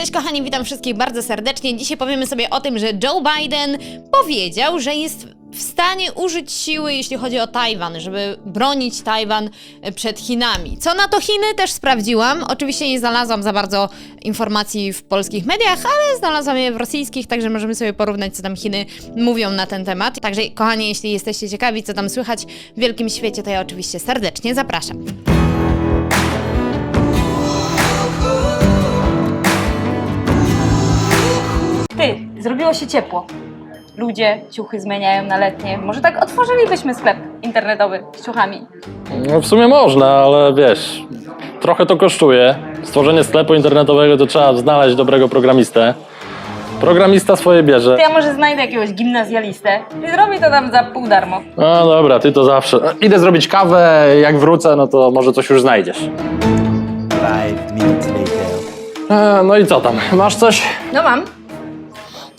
Cześć kochani, witam wszystkich bardzo serdecznie. Dzisiaj powiemy sobie o tym, że Joe Biden powiedział, że jest w stanie użyć siły, jeśli chodzi o Tajwan, żeby bronić Tajwan przed Chinami. Co na to Chiny też sprawdziłam. Oczywiście nie znalazłam za bardzo informacji w polskich mediach, ale znalazłam je w rosyjskich, także możemy sobie porównać, co tam Chiny mówią na ten temat. Także kochani, jeśli jesteście ciekawi, co tam słychać w wielkim świecie, to ja oczywiście serdecznie zapraszam. Zrobiło się ciepło. Ludzie ciuchy zmieniają na letnie. Może tak otworzylibyśmy sklep internetowy z ciuchami. No w sumie można, ale wiesz, trochę to kosztuje. Stworzenie sklepu internetowego to trzeba znaleźć dobrego programistę. Programista swoje bierze. To ja może znajdę jakiegoś gimnazjalistę i zrobi to nam za pół darmo. No dobra, ty to zawsze. Idę zrobić kawę, jak wrócę, no to może coś już znajdziesz. Five minutes later. E, no i co tam? Masz coś? No mam.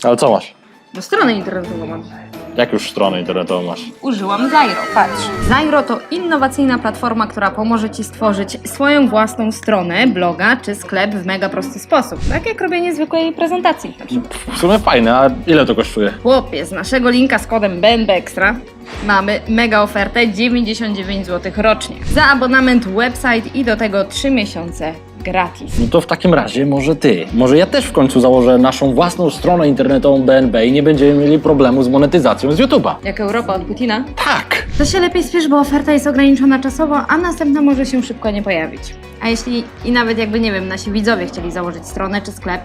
Ale co masz? No stronę internetową mam. Jak już stronę internetową masz? Użyłam Zairo, patrz. Zairo to innowacyjna platforma, która pomoże Ci stworzyć swoją własną stronę, bloga czy sklep w mega prosty sposób. Tak jak robienie zwykłej prezentacji. na przykład. W sumie fajne, a ile to kosztuje? Chłopie, z naszego linka z kodem BNB Extra mamy mega ofertę 99 zł rocznie. Za abonament website i do tego 3 miesiące gratis. No to w takim razie może ty. Może ja też w końcu założę naszą własną stronę internetową BNB i nie będziemy mieli problemu z monetyzacją z YouTube'a. Jak Europa od Putina? Tak! To się lepiej spiesz, bo oferta jest ograniczona czasowo, a następna może się szybko nie pojawić. A jeśli i nawet jakby, nie wiem, nasi widzowie chcieli założyć stronę czy sklep,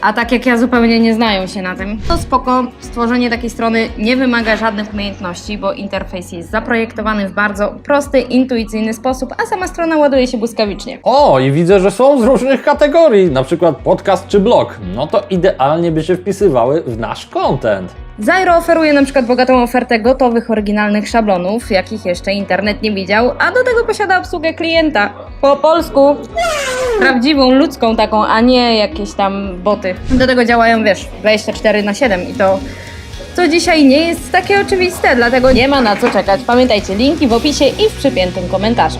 a tak jak ja zupełnie nie znają się na tym, to spoko, stworzenie takiej strony nie wymaga żadnych umiejętności, bo interfejs jest zaprojektowany w bardzo prosty, intuicyjny sposób, a sama strona ładuje się błyskawicznie. O, i widzę, że są z różnych kategorii, na przykład podcast czy blog. No to idealnie by się wpisywały w nasz content. Zairo oferuje na przykład bogatą ofertę gotowych, oryginalnych szablonów, jakich jeszcze internet nie widział, a do tego posiada obsługę klienta po polsku. Prawdziwą, ludzką taką, a nie jakieś tam boty. Do tego działają, wiesz, 24 na 7 i to co dzisiaj nie jest takie oczywiste, dlatego nie ma na co czekać. Pamiętajcie, linki w opisie i w przypiętym komentarzu.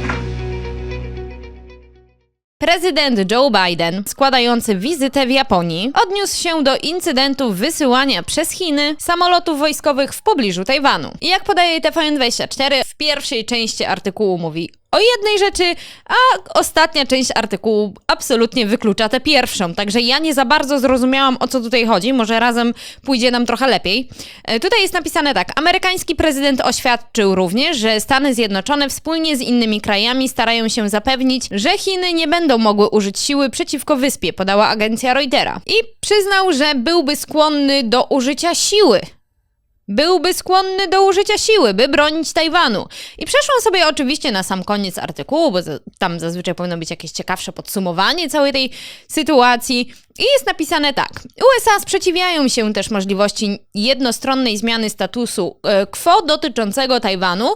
Prezydent Joe Biden, składający wizytę w Japonii, odniósł się do incydentu wysyłania przez Chiny samolotów wojskowych w pobliżu Tajwanu. I jak podaje TVN24, w pierwszej części artykułu mówi o jednej rzeczy, a ostatnia część artykułu absolutnie wyklucza tę pierwszą. Także ja nie za bardzo zrozumiałam, o co tutaj chodzi. Może razem pójdzie nam trochę lepiej. E, Tutaj jest napisane tak. Amerykański prezydent oświadczył również, że Stany Zjednoczone wspólnie z innymi krajami starają się zapewnić, że Chiny nie będą mogły użyć siły przeciwko wyspie, podała agencja Reutera. I przyznał, że byłby skłonny do użycia siły byłby skłonny do użycia siły, by bronić Tajwanu. I przeszłam sobie oczywiście na sam koniec artykułu, bo tam zazwyczaj powinno być jakieś ciekawsze podsumowanie całej tej sytuacji. I jest napisane tak. USA sprzeciwiają się też możliwości jednostronnej zmiany statusu e, quo dotyczącego Tajwanu,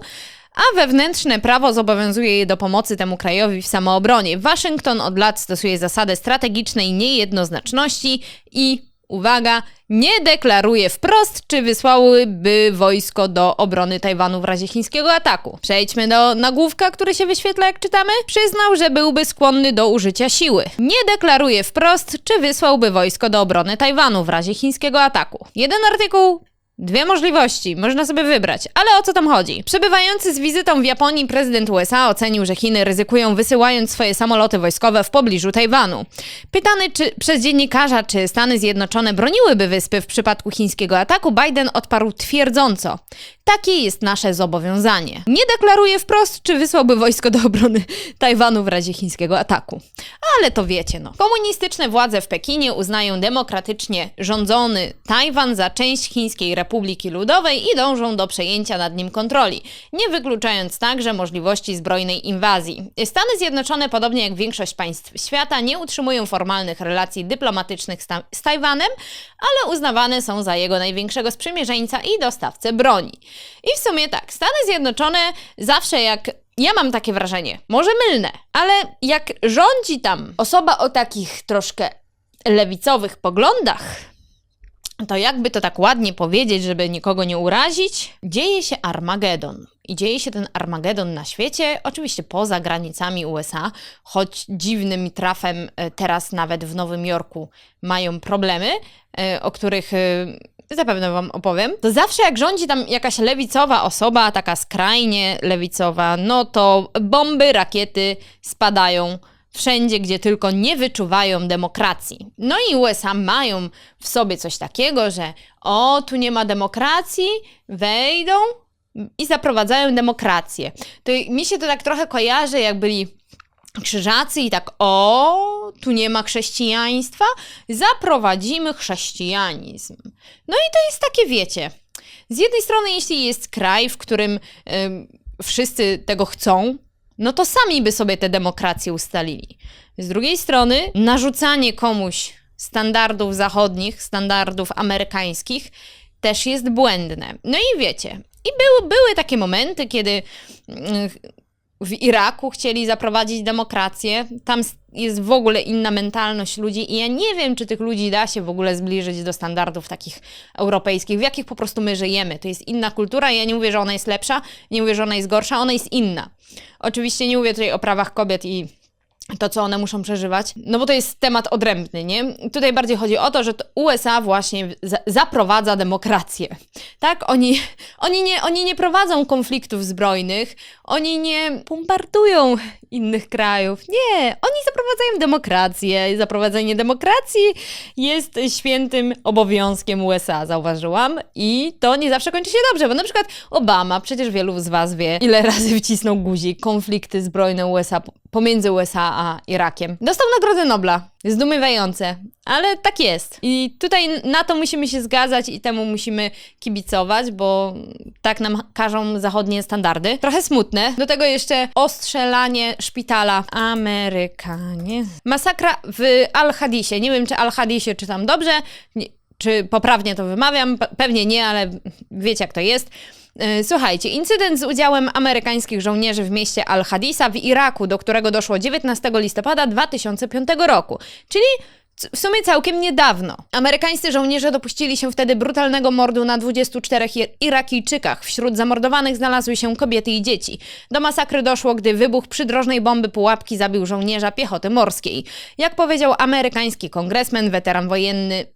a wewnętrzne prawo zobowiązuje je do pomocy temu krajowi w samoobronie. Waszyngton od lat stosuje zasadę strategicznej niejednoznaczności i uwaga, nie deklaruje wprost, czy wysłałyby wojsko do obrony Tajwanu w razie chińskiego ataku. Przejdźmy do nagłówka, który się wyświetla, jak czytamy. Przyznał, że byłby skłonny do użycia siły. Nie deklaruje wprost, czy wysłałby wojsko do obrony Tajwanu w razie chińskiego ataku. Jeden artykuł, Dwie możliwości, można sobie wybrać, ale o co tam chodzi? Przebywający z wizytą w Japonii prezydent USA ocenił, że Chiny ryzykują wysyłając swoje samoloty wojskowe w pobliżu Tajwanu. Pytany czy, przez dziennikarza, czy Stany Zjednoczone broniłyby wyspy w przypadku chińskiego ataku, Biden odparł twierdząco: Takie jest nasze zobowiązanie. Nie deklaruje wprost, czy wysłałby wojsko do obrony Tajwanu w razie chińskiego ataku. Ale to wiecie, no. Komunistyczne władze w Pekinie uznają demokratycznie rządzony Tajwan za część Chińskiej Republiki Ludowej i dążą do przejęcia nad nim kontroli, nie wykluczając także możliwości zbrojnej inwazji. Stany Zjednoczone, podobnie jak większość państw świata, nie utrzymują formalnych relacji dyplomatycznych z, ta- z Tajwanem, ale uznawane są za jego największego sprzymierzeńca i dostawcę broni. I w sumie tak, Stany Zjednoczone zawsze jak ja mam takie wrażenie, może mylne, ale jak rządzi tam osoba o takich troszkę lewicowych poglądach, to jakby to tak ładnie powiedzieć, żeby nikogo nie urazić, dzieje się Armagedon. I dzieje się ten Armagedon na świecie, oczywiście poza granicami USA, choć dziwnym trafem e, teraz nawet w Nowym Jorku mają problemy, e, o których e, zapewne Wam opowiem. To zawsze jak rządzi tam jakaś lewicowa osoba, taka skrajnie lewicowa, no to bomby, rakiety spadają wszędzie, gdzie tylko nie wyczuwają demokracji. No i USA mają w sobie coś takiego, że o, tu nie ma demokracji, wejdą i zaprowadzają demokrację. To mi się to tak trochę kojarzy, jak byli krzyżacy i tak, o, tu nie ma chrześcijaństwa, zaprowadzimy chrześcijanizm. No i to jest takie, wiecie, z jednej strony, jeśli jest kraj, w którym ym, wszyscy tego chcą, no to sami by sobie tę demokrację ustalili. Z drugiej strony, narzucanie komuś standardów zachodnich, standardów amerykańskich też jest błędne. No i wiecie, i były, były takie momenty, kiedy mm, w Iraku chcieli zaprowadzić demokrację. Tam jest w ogóle inna mentalność ludzi i ja nie wiem, czy tych ludzi da się w ogóle zbliżyć do standardów takich europejskich, w jakich po prostu my żyjemy. To jest inna kultura ja nie mówię, że ona jest lepsza, nie mówię, że ona jest gorsza, ona jest inna. Oczywiście nie mówię tutaj o prawach kobiet i to, co one muszą przeżywać, no bo to jest temat odrębny, nie? Tutaj bardziej chodzi o to, że to USA właśnie za zaprowadza demokrację, tak? Oni, oni, nie, oni nie prowadzą konfliktów zbrojnych, oni nie bombardują innych krajów, nie, oni zaprowadzają demokrację. Zaprowadzenie demokracji jest świętym obowiązkiem USA, zauważyłam, i to nie zawsze kończy się dobrze, bo na przykład Obama, przecież wielu z Was wie, ile razy wcisnął guzik konflikty zbrojne USA pomiędzy USA a Irakiem. Dostał Nagrodę Nobla. Zdumiewające, ale tak jest. I tutaj na to musimy się zgadzać i temu musimy kibicować, bo tak nam każą zachodnie standardy. Trochę smutne. Do tego jeszcze ostrzelanie szpitala. Amerykanie. Masakra w Al-Hadisie. Nie wiem, czy Al-Hadisie czytam dobrze, czy poprawnie to wymawiam. Pe- Pewnie nie, ale wiecie, jak to jest. E, Słuchajcie, incydent z udziałem amerykańskich żołnierzy w mieście Al-Hadisa w Iraku, do którego doszło 19 listopada 2005 roku, czyli w sumie całkiem niedawno. Amerykańscy żołnierze dopuścili się wtedy brutalnego mordu na 24 Ir- Irakijczykach. Wśród zamordowanych znalazły się kobiety i dzieci. Do masakry doszło, gdy wybuch przydrożnej bomby pułapki zabił żołnierza piechoty morskiej. Jak powiedział amerykański kongresmen, weteran wojenny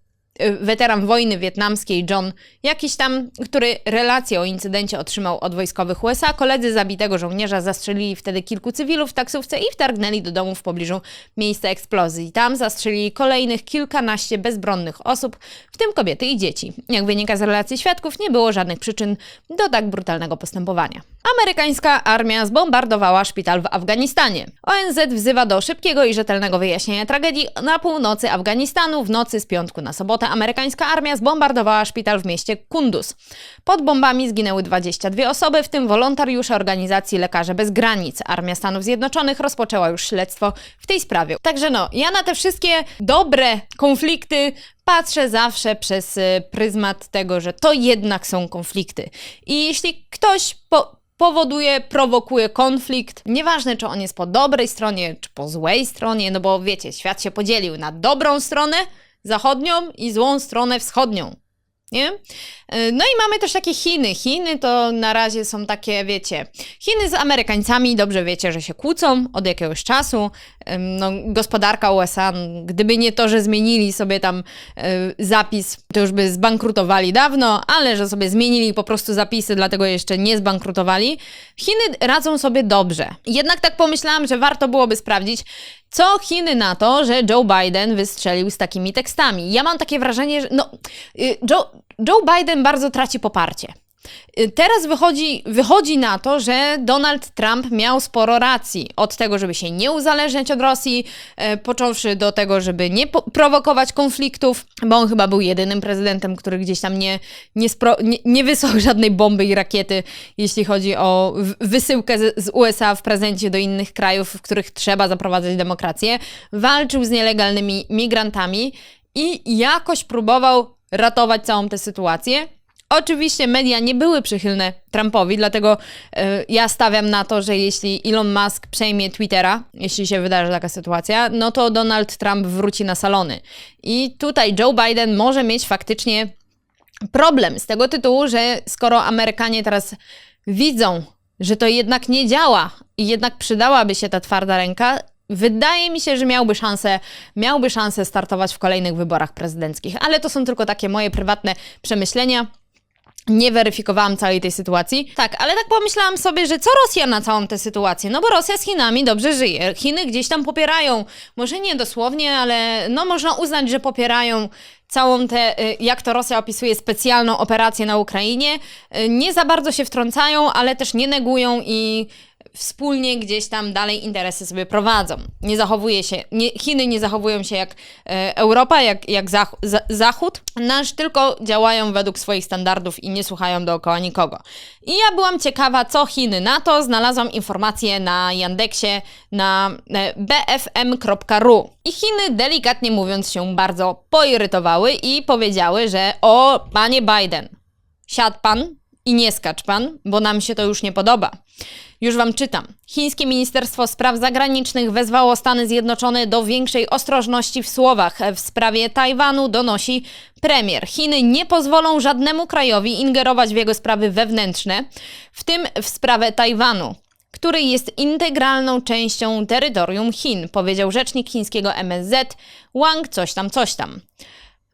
weteran wojny wietnamskiej John, jakiś tam, który relację o incydencie otrzymał od wojskowych USA. Koledzy zabitego żołnierza zastrzelili wtedy kilku cywilów w taksówce i wtargnęli do domu w pobliżu miejsca eksplozji. Tam zastrzelili kolejnych kilkanaście bezbronnych osób, w tym kobiety i dzieci. Jak wynika z relacji świadków, nie było żadnych przyczyn do tak brutalnego postępowania. Amerykańska armia zbombardowała szpital w Afganistanie. ONZ wzywa do szybkiego i rzetelnego wyjaśnienia tragedii na północy Afganistanu. W nocy z piątku na sobotę amerykańska armia zbombardowała szpital w mieście Kunduz. Pod bombami zginęły 22 osoby, w tym wolontariusze organizacji Lekarze Bez Granic. Armia Stanów Zjednoczonych rozpoczęła już śledztwo w tej sprawie. Także no, ja na te wszystkie dobre konflikty patrzę zawsze przez y, pryzmat tego, że to jednak są konflikty. I jeśli ktoś po, powoduje, prowokuje konflikt, nieważne czy on jest po dobrej stronie, czy po złej stronie, no bo wiecie, świat się podzielił na dobrą stronę zachodnią i złą stronę wschodnią. Nie? Y, No i mamy też takie Chiny. Chiny to na razie są takie, wiecie, Chiny z Amerykańcami dobrze wiecie, że się kłócą od jakiegoś czasu. No, gospodarka USA, n- gdyby nie to, że zmienili sobie tam y, zapis, to już by zbankrutowali dawno, ale że sobie zmienili po prostu zapisy, dlatego jeszcze nie zbankrutowali. Chiny radzą sobie dobrze. Jednak tak pomyślałam, że warto byłoby sprawdzić, co Chiny na to, że Joe Biden wystrzelił z takimi tekstami. Ja mam takie wrażenie, że no, y, Joe, Joe Biden bardzo traci poparcie. Y, Teraz wychodzi, wychodzi na to, że Donald Trump miał sporo racji. Od tego, żeby się nie uzależniać od Rosji, e, począwszy do tego, żeby nie prowokować konfliktów, bo on chyba był jedynym prezydentem, który gdzieś tam nie, nie, spro, nie, nie wysłał żadnej bomby i rakiety, jeśli chodzi o wysyłkę z, z USA w prezencie do innych krajów, w których trzeba zaprowadzać demokrację. Walczył z nielegalnymi migrantami i jakoś próbował ratować całą tę sytuację. Oczywiście media nie były przychylne Trumpowi, dlatego e, ja stawiam na to, że jeśli Elon Musk przejmie Twittera, jeśli się wydarzy taka sytuacja, no to Donald Trump wróci na salony. I tutaj Joe Biden może mieć faktycznie Problem z tego tytułu, że skoro Amerykanie teraz widzą, że to jednak nie działa i jednak przydałaby się ta twarda ręka, wydaje mi się, że miałby szansę, miałby szansę startować w kolejnych wyborach prezydenckich. Ale to są tylko takie moje prywatne przemyślenia. Nie weryfikowałam całej tej sytuacji. Tak, ale tak pomyślałam sobie, że co Rosja na całą tę sytuację? No bo Rosja z Chinami dobrze żyje. Chiny gdzieś tam popierają, może nie dosłownie, ale no można uznać, że popierają całą tę, y, jak to Rosja opisuje, specjalną operację na Ukrainie. Y, Nie za bardzo się wtrącają, ale też nie negują i wspólnie gdzieś tam dalej interesy sobie prowadzą. Nie zachowuje się, nie, Chiny nie zachowują się jak e, Europa, jak, jak zach, za, Zachód, nasz tylko działają według swoich standardów i nie słuchają dookoła nikogo. I ja byłam ciekawa, co Chiny na to. Znalazłam informacje na Yandexie na e, bfm.ru. I Chiny, delikatnie mówiąc, się bardzo poirytowały i powiedziały, że o, panie Biden, siadł pan i nie skacz pan, bo nam się to już nie podoba. Już wam czytam. Chińskie Ministerstwo Spraw Zagranicznych wezwało Stany Zjednoczone do większej ostrożności w słowach. W sprawie Tajwanu donosi premier. Chiny nie pozwolą żadnemu krajowi ingerować w jego sprawy wewnętrzne, w tym w sprawę Tajwanu który jest integralną częścią terytorium Chin, powiedział rzecznik chińskiego MSZ Wang coś tam, coś tam.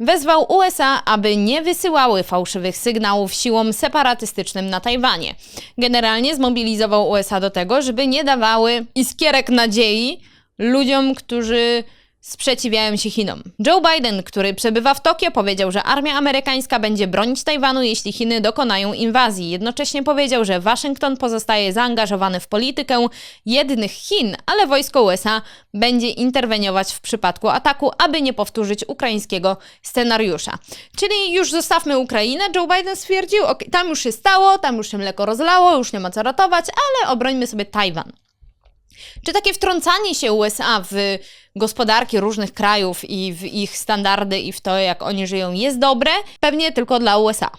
Wezwał USA, aby nie wysyłały fałszywych sygnałów siłom separatystycznym na Tajwanie. Generalnie zmobilizował USA do tego, żeby nie dawały iskierek nadziei ludziom, którzy sprzeciwiają się Chinom. Joe Biden, który przebywa w Tokio, powiedział, że armia amerykańska będzie bronić Tajwanu, jeśli Chiny dokonają inwazji. Jednocześnie powiedział, że Waszyngton pozostaje zaangażowany w politykę jednych Chin, ale wojsko USA będzie interweniować w przypadku ataku, aby nie powtórzyć ukraińskiego scenariusza. Czyli już zostawmy Ukrainę, Joe Biden stwierdził, tam już się stało, tam już się mleko rozlało, już nie ma co ratować, ale obrońmy sobie Tajwan. Czy takie wtrącanie się USA w gospodarki różnych krajów i w ich standardy i w to, jak oni żyją, jest dobre? Pewnie tylko dla USA.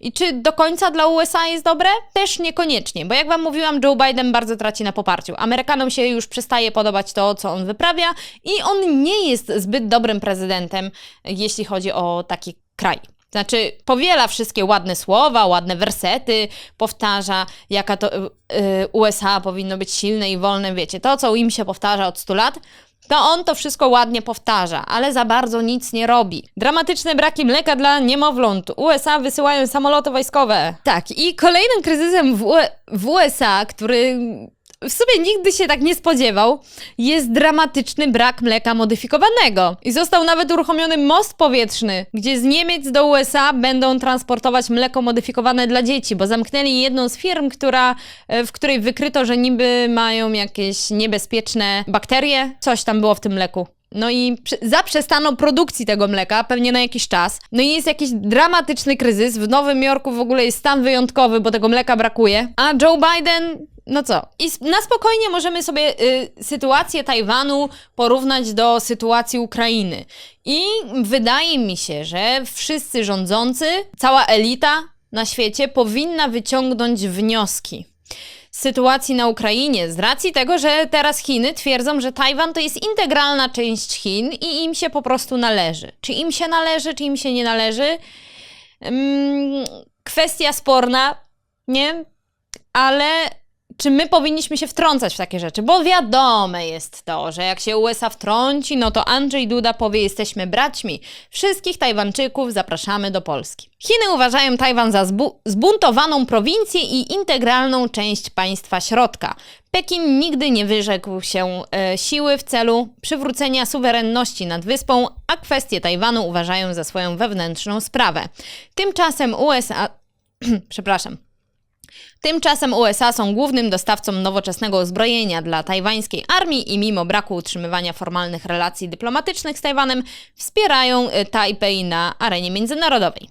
I czy do końca dla USA jest dobre? Też niekoniecznie, bo jak Wam mówiłam, Joe Biden bardzo traci na poparciu. Amerykanom się już przestaje podobać to, co on wyprawia, i on nie jest zbyt dobrym prezydentem, jeśli chodzi o taki kraj. Znaczy, powiela wszystkie ładne słowa, ładne wersety, powtarza, jaka to y, USA powinno być silne i wolne, wiecie, to, co im się powtarza od 100 lat, to on to wszystko ładnie powtarza, ale za bardzo nic nie robi. Dramatyczne braki mleka dla niemowląt. USA wysyłają samoloty wojskowe. Tak, i kolejnym kryzysem w, w USA, który w sumie nigdy się tak nie spodziewał, jest dramatyczny brak mleka modyfikowanego. I został nawet uruchomiony most powietrzny, gdzie z Niemiec do USA będą transportować mleko modyfikowane dla dzieci, bo zamknęli jedną z firm, która, e, w której wykryto, że niby mają jakieś niebezpieczne bakterie. Coś tam było w tym mleku. No i zaprzestano produkcji tego mleka, pewnie na jakiś czas. No i jest jakiś dramatyczny kryzys. W Nowym Jorku w ogóle jest stan wyjątkowy, bo tego mleka brakuje. A Joe Biden, no co? I na spokojnie możemy sobie y, sytuację Tajwanu porównać do sytuacji Ukrainy. I wydaje mi się, że wszyscy rządzący, cała elita na świecie powinna wyciągnąć wnioski sytuacji na Ukrainie, z racji tego, że teraz Chiny twierdzą, że Tajwan to jest integralna część Chin i im się po prostu należy. Czy im się należy, czy im się nie należy? Mm, kwestia sporna, nie? Ale czy my powinniśmy się wtrącać w takie rzeczy? Bo wiadome jest to, że jak się USA wtrąci, no to Andrzej Duda powie: Jesteśmy braćmi. Wszystkich Tajwańczyków zapraszamy do Polski. Chiny uważają Tajwan za zbu- zbuntowaną prowincję i integralną część państwa środka. Pekin nigdy nie wyrzekł się e, siły w celu przywrócenia suwerenności nad wyspą, a kwestię Tajwanu uważają za swoją wewnętrzną sprawę. Tymczasem USA. Przepraszam. Tymczasem USA są głównym dostawcą nowoczesnego uzbrojenia dla tajwańskiej armii i mimo braku utrzymywania formalnych relacji dyplomatycznych z Tajwanem wspierają y, Tajpej na arenie międzynarodowej.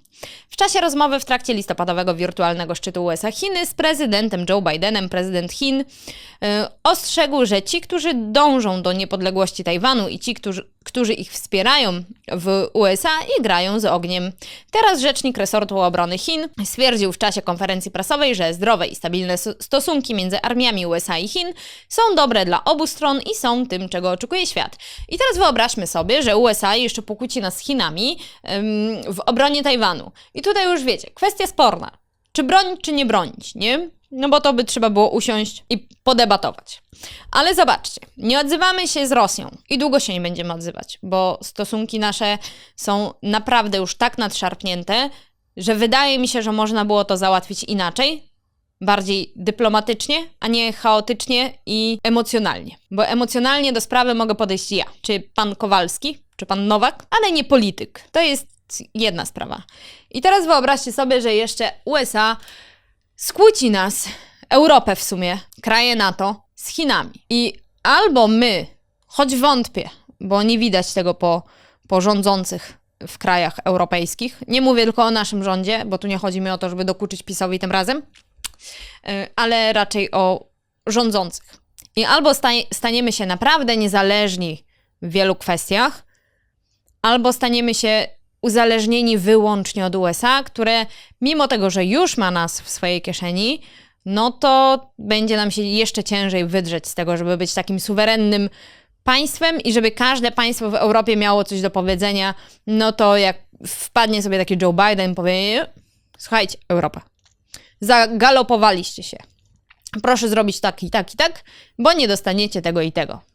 W czasie rozmowy w trakcie listopadowego wirtualnego szczytu USA-Chiny z prezydentem Joe Bidenem, prezydent Chin y, ostrzegł, że ci, którzy dążą do niepodległości Tajwanu i ci, którzy, którzy ich wspierają w USA, igrają z ogniem. Teraz rzecznik resortu obrony Chin stwierdził w czasie konferencji prasowej, że zdrowe i stabilne stosunki między armiami USA i Chin są dobre dla obu stron i są tym, czego oczekuje świat. I teraz wyobraźmy sobie, że USA jeszcze pokłóci nas z Chinami ym, w obronie Tajwanu. I tutaj już wiecie, kwestia sporna. Czy bronić, czy nie bronić, nie? No bo to by trzeba było usiąść i podebatować. Ale zobaczcie, nie odzywamy się z Rosją i długo się nie będziemy odzywać, bo stosunki nasze są naprawdę już tak nadszarpnięte, że wydaje mi się, że można było to załatwić inaczej, bardziej dyplomatycznie, a nie chaotycznie i emocjonalnie. Bo emocjonalnie do sprawy mogę podejść ja, czy pan Kowalski, czy pan Nowak, ale nie polityk. To jest jedna sprawa. I teraz wyobraźcie sobie, że jeszcze USA skłóci nas, Europę w sumie, kraje NATO, z Chinami. I albo my, choć wątpię, bo nie widać tego po, po rządzących w krajach europejskich, nie mówię tylko o naszym rządzie, bo tu nie chodzi mi o to, żeby dokuczyć PiSowi tym razem, y, ale raczej o rządzących. I albo stanie, staniemy się naprawdę niezależni w wielu kwestiach, albo staniemy się uzależnieni wyłącznie od USA, które mimo tego, że już ma nas w swojej kieszeni, no to będzie nam się jeszcze ciężej wydrzeć z tego, żeby być takim suwerennym państwem i żeby każde państwo w Europie miało coś do powiedzenia, no to jak wpadnie sobie taki Joe Biden, powie, słuchajcie, Europa, zagalopowaliście się. Proszę zrobić tak i tak i tak, bo nie dostaniecie tego i tego.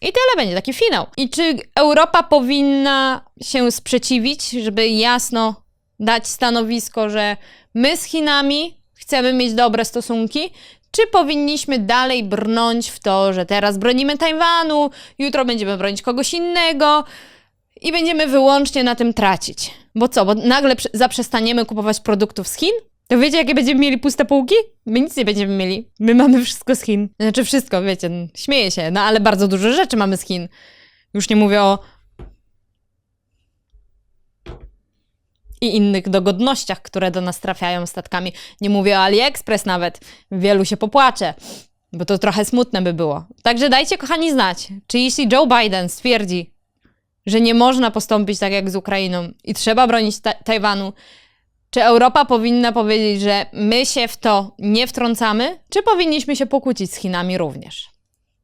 I tyle będzie, taki finał. I czy Europa powinna się sprzeciwić, żeby jasno dać stanowisko, że my z Chinami chcemy mieć dobre stosunki, czy powinniśmy dalej brnąć w to, że teraz bronimy Tajwanu, jutro będziemy bronić kogoś innego i będziemy wyłącznie na tym tracić? Bo co, bo nagle prze- zaprzestaniemy kupować produktów z Chin? To wiecie, jakie będziemy mieli puste półki? My nic nie będziemy mieli. My mamy wszystko z Chin. Znaczy wszystko, wiecie, no, śmieję się, no ale bardzo dużo rzeczy mamy z Chin. Już nie mówię o i innych dogodnościach, które do nas trafiają statkami. Nie mówię o AliExpress nawet. Wielu się popłacze, bo to trochę smutne by było. Także dajcie, kochani, znać, czy jeśli Joe Biden stwierdzi, że nie można postąpić tak jak z Ukrainą i trzeba bronić ta- Tajwanu, czy Europa powinna powiedzieć, że my się w to nie wtrącamy, czy powinniśmy się pokłócić z Chinami również?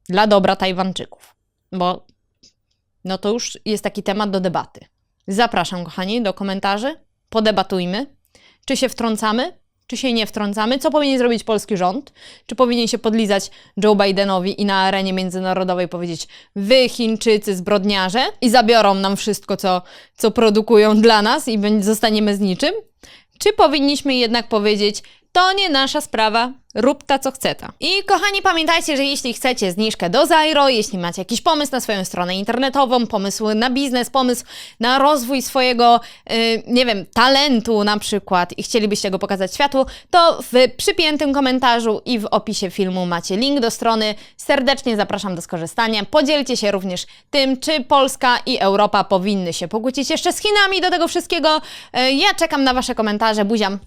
Dla dobra Tajwanczyków. Bo no to już jest taki temat do debaty. Zapraszam, kochani, do komentarzy. Podebatujmy. Czy się wtrącamy, czy się nie wtrącamy? Co powinien zrobić polski rząd? Czy powinien się podlizać Joe Bidenowi i na arenie międzynarodowej powiedzieć wy Chińczycy zbrodniarze i zabiorą nam wszystko, co, co produkują dla nas i zostaniemy z niczym? Czy powinniśmy jednak powiedzieć, to nie nasza sprawa, rób ta co chce ta. I kochani, pamiętajcie, że jeśli chcecie zniżkę do Zairo, jeśli macie jakiś pomysł na swoją stronę internetową, pomysł na biznes, pomysł na rozwój swojego, yy, nie wiem, talentu na przykład i chcielibyście go pokazać światu, to w przypiętym komentarzu i w opisie filmu macie link do strony. Serdecznie zapraszam do skorzystania. Podzielcie się również tym, czy Polska i Europa powinny się pokłócić jeszcze z Chinami do tego wszystkiego. Yy, Ja czekam na Wasze komentarze. Buziam.